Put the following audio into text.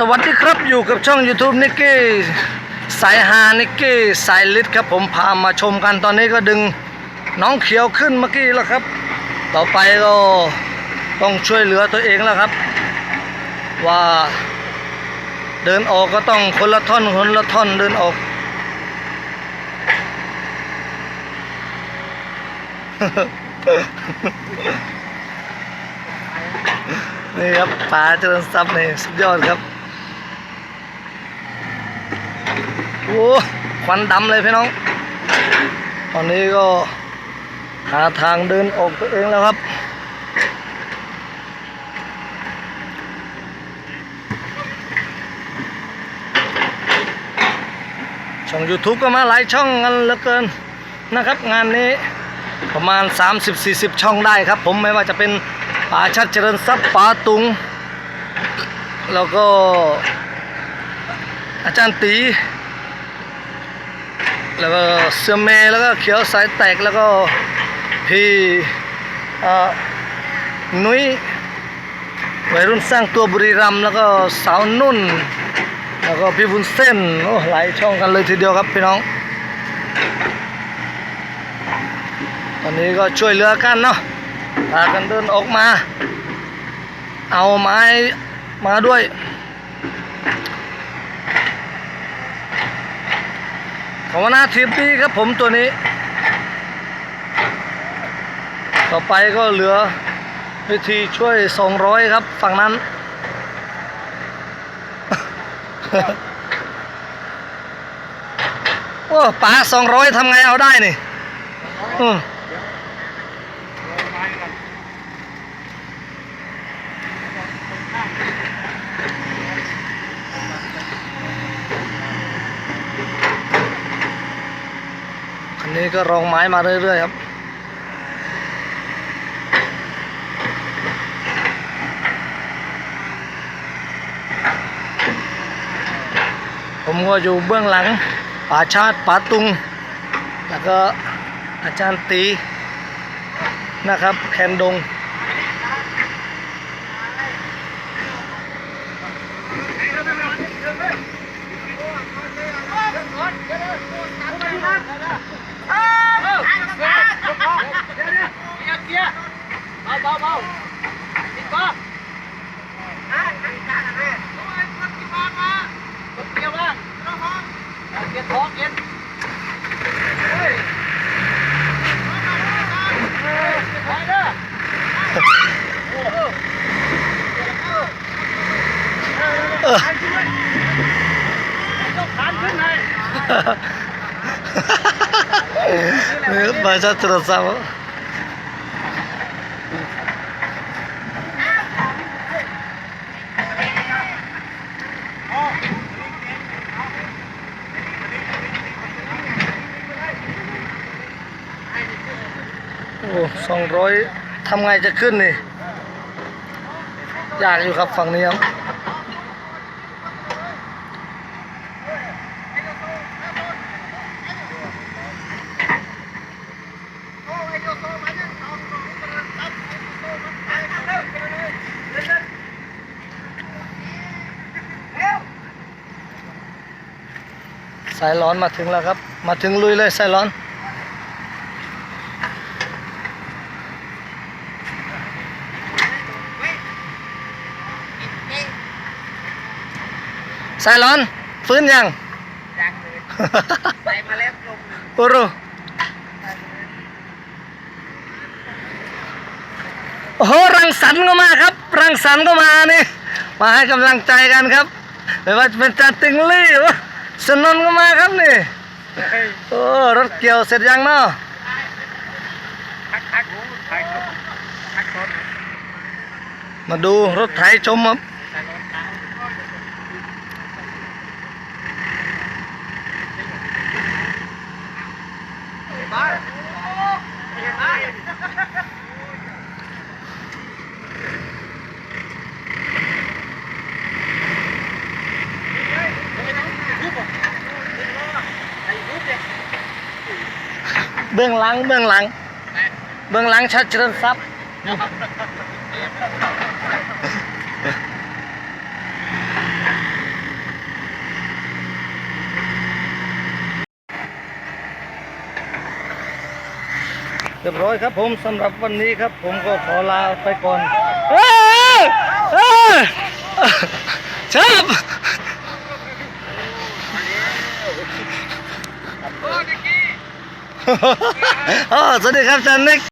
สวัสดีครับอยู่กับช่อง YouTube นิกกี้สายฮานิกกี้สายลิดครับผมพามาชมกันตอนนี้ก็ดึงน้องเขียวขึ้นเมื่อกี้แล้วครับ ต่อไปก็ต้องช่วยเหลือตัวเองแล้วครับ ว่าเดินออกก็ต้องคนละท่อนคนละท่อนเดินออก นี่ครับป่าเจริญทรัพย์นี่สุดยอดครับ โอ้ควันดำเลยพี่น้อง ตอนนี้ก็หาทางเดินออกตัวเองแล้วครับ ช่อง YouTube ก็มาหลายช่องกันเหลือเกินนะครับ งานนี้ประมาณ 30-40 ช่องได้ครับ ผมไม่ว่าจะเป็นป่าชัดเจริญทรัพย์ป่าตุง แล้วก็อาจารย์ตี แล้วก็เสือเมย์แล้วก็เขียวสายแตกแล้วก็พี่อ่อนุ้ยวัยรุ่นสร้างตัวบุรีรัมแล้วก็สาวนุ่น แล้วก็พี่บุญเส้นโอ้หลายช่องกันเลยทีเดียวครับพี่น้อง ตอนนี้ก็ช่วยเหลือกันเนาะพากันเดินออกมา เอาไม้มาด้วย ขอวนาทีมดีครับผมตัวนี้ ต่อไปก็เหลือวิธีช่วย 200 ครับ ฝั่งนั้น โอ้ป๋า200ทำไงเอาได้นี่อืมคั นนี้ก็รองไม้มาเรื่อยๆครับผมก็อยู่เบื้องหลังป่าชาติป่าตุง แล้วก็อาจารย์ตีนะครับแคนดง เบาเบาติดก้อนเกี่ยวบ้างเกี่ยวท้องเกี่ยวไปเด้อ เออ ยกขานขึ้นเลย นี่ครับป่าชาติโทรศัพท์โอ้สองร้อยทำไงจะขึ้นนี่ ยากอยู่ครับฝั่งนี้ครับ สายร้อนมาถึงแล้วครับ มาถึงลุยเลยสายร้อน สายร้อน ฟื้นยังยังเลยใส่มาแล้วลงโอ้โหโอ้โหรังสรรค์ก็มาครับ รังสรรค์ก็มานี่ มาให้กำลังใจกันครับ ไม่ว่าจะเป็นจ่าติงลี่วะ สนนท์ก็มาครับนี่โอ้รถเกี่ยวเสร็จยังเนาะทักทักทักทักต้นมาดูรถไถชมครับใส่รถตามบ้ เบื้องหลังเบื้องหลัง เบื้องหลังชัดเจนทรัพย์เรียบร้อยครับผมสำหรับวันนี้ครับ ผมก็ขอลาไปก่อนเฮ้ยเฮ้ยชับ อ๋สวัสดีครับอาจารนิก